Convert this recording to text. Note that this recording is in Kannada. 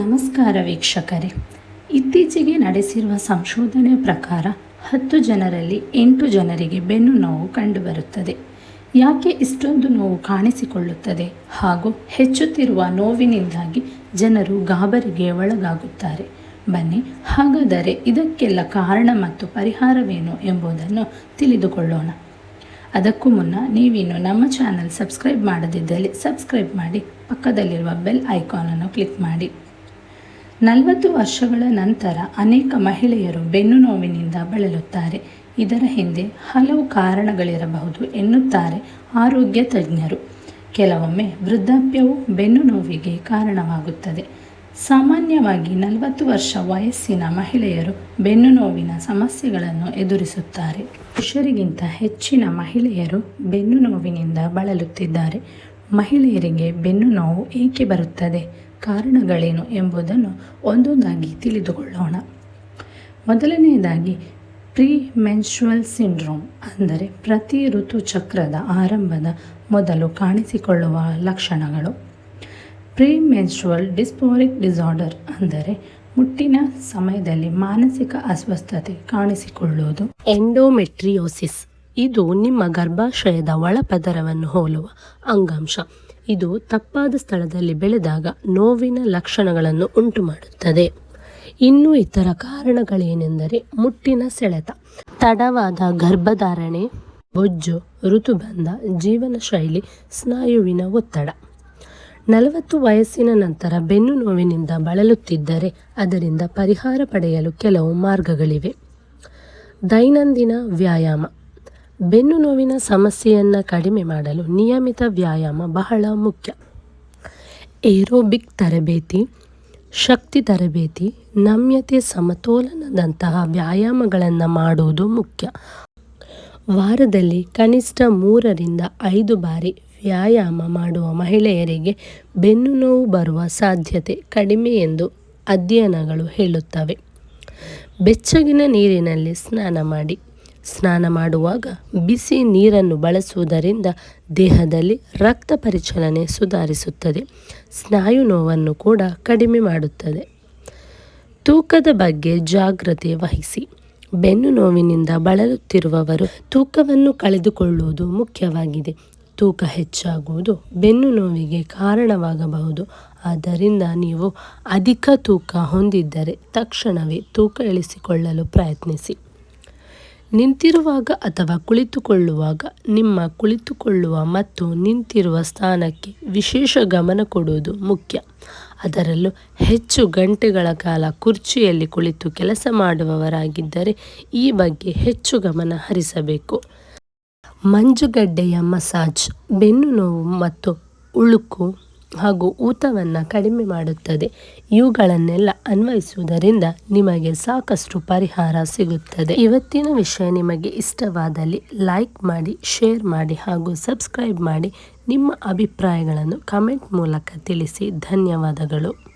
ನಮಸ್ಕಾರ ವೀಕ್ಷಕರೇ. ಇತ್ತೀಚೆಗೆ ನಡೆಸಿರುವ ಸಂಶೋಧನೆ ಪ್ರಕಾರ ಹತ್ತು ಜನರಲ್ಲಿ ಎಂಟು ಜನರಿಗೆ ಬೆನ್ನು ನೋವು ಕಂಡುಬರುತ್ತದೆ. ಯಾಕೆ ಇಷ್ಟೊಂದು ನೋವು ಕಾಣಿಸಿಕೊಳ್ಳುತ್ತದೆ ಹಾಗೂ ಹೆಚ್ಚುತ್ತಿರುವ ನೋವಿನಿಂದಾಗಿ ಜನರು ಗಾಬರಿಗೆ ಒಳಗಾಗುತ್ತಾರೆ? ಬನ್ನಿ, ಹಾಗಾದರೆ ಇದಕ್ಕೆಲ್ಲ ಕಾರಣ ಮತ್ತು ಪರಿಹಾರವೇನು ಎಂಬುದನ್ನು ತಿಳಿದುಕೊಳ್ಳೋಣ. ಅದಕ್ಕೂ ಮುನ್ನ ನೀವಿನ್ನು ನಮ್ಮ ಚಾನಲ್ ಸಬ್ಸ್ಕ್ರೈಬ್ ಮಾಡದಿದ್ದಲ್ಲಿ ಸಬ್ಸ್ಕ್ರೈಬ್ ಮಾಡಿ, ಪಕ್ಕದಲ್ಲಿರುವ ಬೆಲ್ ಐಕಾನನ್ನು ಕ್ಲಿಕ್ ಮಾಡಿ. ನಲವತ್ತು ವರ್ಷಗಳ ನಂತರ ಅನೇಕ ಮಹಿಳೆಯರು ಬೆನ್ನು ನೋವಿನಿಂದ ಬಳಲುತ್ತಾರೆ. ಇದರ ಹಿಂದೆ ಹಲವು ಕಾರಣಗಳಿರಬಹುದು ಎನ್ನುತ್ತಾರೆ ಆರೋಗ್ಯ ತಜ್ಞರು. ಕೆಲವೊಮ್ಮೆ ವೃದ್ಧಾಪ್ಯವು ಬೆನ್ನು ನೋವಿಗೆ ಕಾರಣವಾಗುತ್ತದೆ. ಸಾಮಾನ್ಯವಾಗಿ ನಲವತ್ತು ವರ್ಷ ವಯಸ್ಸಿನ ಮಹಿಳೆಯರು ಬೆನ್ನು ನೋವಿನ ಸಮಸ್ಯೆಗಳನ್ನು ಎದುರಿಸುತ್ತಾರೆ. ಪುರುಷರಿಗಿಂತ ಹೆಚ್ಚಿನ ಮಹಿಳೆಯರು ಬೆನ್ನು ನೋವಿನಿಂದ ಬಳಲುತ್ತಿದ್ದಾರೆ. ಮಹಿಳೆಯರಿಗೆ ಬೆನ್ನು ನೋವು ಏಕೆ ಬರುತ್ತದೆ? ಕಾರಣಗಳೇನು ಎಂಬುದನ್ನು ಒಂದೊಂದಾಗಿ ತಿಳಿದುಕೊಳ್ಳೋಣ. ಮೊದಲನೆಯದಾಗಿ ಪ್ರೀ ಮೆನ್ಶುವಲ್ ಸಿಂಡ್ರೋಮ್ ಅಂದರೆ ಪ್ರತಿ ಋತುಚಕ್ರದ ಆರಂಭದ ಮೊದಲು ಕಾಣಿಸಿಕೊಳ್ಳುವ ಲಕ್ಷಣಗಳು. ಪ್ರೀ ಮೆನ್ಶುವಲ್ ಡಿಸ್ಪೋರಿಕ್ ಡಿಸಾರ್ಡರ್ ಅಂದರೆ ಮುಟ್ಟಿನ ಸಮಯದಲ್ಲಿ ಮಾನಸಿಕ ಅಸ್ವಸ್ಥತೆ ಕಾಣಿಸಿಕೊಳ್ಳುವುದು. ಎಂಡೋಮೆಟ್ರಿಯೋಸಿಸ್ ಇದು ನಿಮ್ಮ ಗರ್ಭಾಶಯದ ಒಳಪದರವನ್ನು ಹೋಲುವ ಅಂಗಾಂಶ. ಇದು ತಪ್ಪಾದ ಸ್ಥಳದಲ್ಲಿ ಬೆಳೆದಾಗ ನೋವಿನ ಲಕ್ಷಣಗಳನ್ನು ಉಂಟುಮಾಡುತ್ತದೆ. ಇನ್ನು ಇತರ ಕಾರಣಗಳೇನೆಂದರೆ ಮುಟ್ಟಿನ ಸೆಳೆತ. ತಡವಾದ ಗರ್ಭಧಾರಣೆ, ಬೊಜ್ಜು, ಋತುಬಂಧ ಜೀವನ ಶೈಲಿ ಸ್ನಾಯುವಿನ ಒತ್ತಡ. ನಲವತ್ತು ವಯಸ್ಸಿನ ನಂತರ ಬೆನ್ನು ನೋವಿನಿಂದ ಬಳಲುತ್ತಿದ್ದರೆ ಅದರಿಂದ ಪರಿಹಾರ ಪಡೆಯಲು ಕೆಲವು ಮಾರ್ಗಗಳಿವೆ. ದೈನಂದಿನ ವ್ಯಾಯಾಮ. ಬೆನ್ನು ನೋವಿನ ಸಮಸ್ಯೆಯನ್ನು ಕಡಿಮೆ ಮಾಡಲು ನಿಯಮಿತ ವ್ಯಾಯಾಮ ಬಹಳ ಮುಖ್ಯ. ಏರೋಬಿಕ್ ತರಬೇತಿ, ಶಕ್ತಿ ತರಬೇತಿ, ನಮ್ಯತೆ ಸಮತೋಲನದಂತಹ ವ್ಯಾಯಾಮಗಳನ್ನು ಮಾಡುವುದು ಮುಖ್ಯ. ವಾರದಲ್ಲಿ ಕನಿಷ್ಠ ಮೂರರಿಂದ ಐದು ಬಾರಿ ವ್ಯಾಯಾಮ ಮಾಡುವ ಮಹಿಳೆಯರಿಗೆ ಬೆನ್ನು ನೋವು ಬರುವ ಸಾಧ್ಯತೆ ಕಡಿಮೆ ಎಂದು ಅಧ್ಯಯನಗಳು ಹೇಳುತ್ತವೆ. ಬೆಚ್ಚಗಿನ ನೀರಿನಲ್ಲಿ ಸ್ನಾನ ಮಾಡಿ. ಸ್ನಾನ ಮಾಡುವಾಗ ಬಿಸಿ ನೀರನ್ನು ಬಳಸುವುದರಿಂದ ದೇಹದಲ್ಲಿ ರಕ್ತ ಪರಿಚಲನೆ ಸುಧಾರಿಸುತ್ತದೆ. ಸ್ನಾಯು ನೋವನ್ನು ಕೂಡ ಕಡಿಮೆ ಮಾಡುತ್ತದೆ. ತೂಕದ ಬಗ್ಗೆ ಜಾಗ್ರತೆ ವಹಿಸಿ. ಬೆನ್ನು ನೋವಿನಿಂದ ಬಳಲುತ್ತಿರುವವರು ತೂಕವನ್ನು ಕಳೆದುಕೊಳ್ಳುವುದು ಮುಖ್ಯವಾಗಿದೆ. ತೂಕ ಹೆಚ್ಚಾಗುವುದು ಬೆನ್ನು ನೋವಿಗೆ ಕಾರಣವಾಗಬಹುದು. ಆದ್ದರಿಂದ ನೀವು ಅಧಿಕ ತೂಕ ಹೊಂದಿದ್ದರೆ ತಕ್ಷಣವೇ ತೂಕ ಇಳಿಸಿಕೊಳ್ಳಲು ಪ್ರಯತ್ನಿಸಿ. ನಿಂತಿರುವಾಗ ಅಥವಾ ಕುಳಿತುಕೊಳ್ಳುವಾಗ, ನಿಮ್ಮ ಕುಳಿತುಕೊಳ್ಳುವ ಮತ್ತು ನಿಂತಿರುವ ಸ್ಥಾನಕ್ಕೆ ವಿಶೇಷ ಗಮನ ಕೊಡುವುದು ಮುಖ್ಯ. ಅದರಲ್ಲೂ ಹೆಚ್ಚು ಗಂಟೆಗಳ ಕಾಲ ಕುರ್ಚಿಯಲ್ಲಿ ಕುಳಿತು ಕೆಲಸ ಮಾಡುವವರಾಗಿದ್ದರೆ ಈ ಬಗ್ಗೆ ಹೆಚ್ಚು ಗಮನ ಹರಿಸಬೇಕು. ಮಂಜುಗಡ್ಡೆಯ ಮಸಾಜ್ ಬೆನ್ನು ನೋವು ಮತ್ತು ಉಳುಕು ಹಾಗೂ ಊತವನ್ನು ಕಡಿಮೆ ಮಾಡುತ್ತದೆ. ಇವುಗಳನ್ನೆಲ್ಲ ಅನ್ವಯಿಸುವುದರಿಂದ ನಿಮಗೆ ಸಾಕಷ್ಟು ಪರಿಹಾರ ಸಿಗುತ್ತದೆ. ಇವತ್ತಿನ ವಿಷಯ ನಿಮಗೆ ಇಷ್ಟವಾದಲ್ಲಿ ಲೈಕ್ ಮಾಡಿ, ಶೇರ್ ಮಾಡಿ ಹಾಗೂ ಸಬ್ಸ್ಕ್ರೈಬ್ ಮಾಡಿ ನಿಮ್ಮ ಅಭಿಪ್ರಾಯಗಳನ್ನು ಕಮೆಂಟ್ ಮೂಲಕ ತಿಳಿಸಿ. ಧನ್ಯವಾದಗಳು.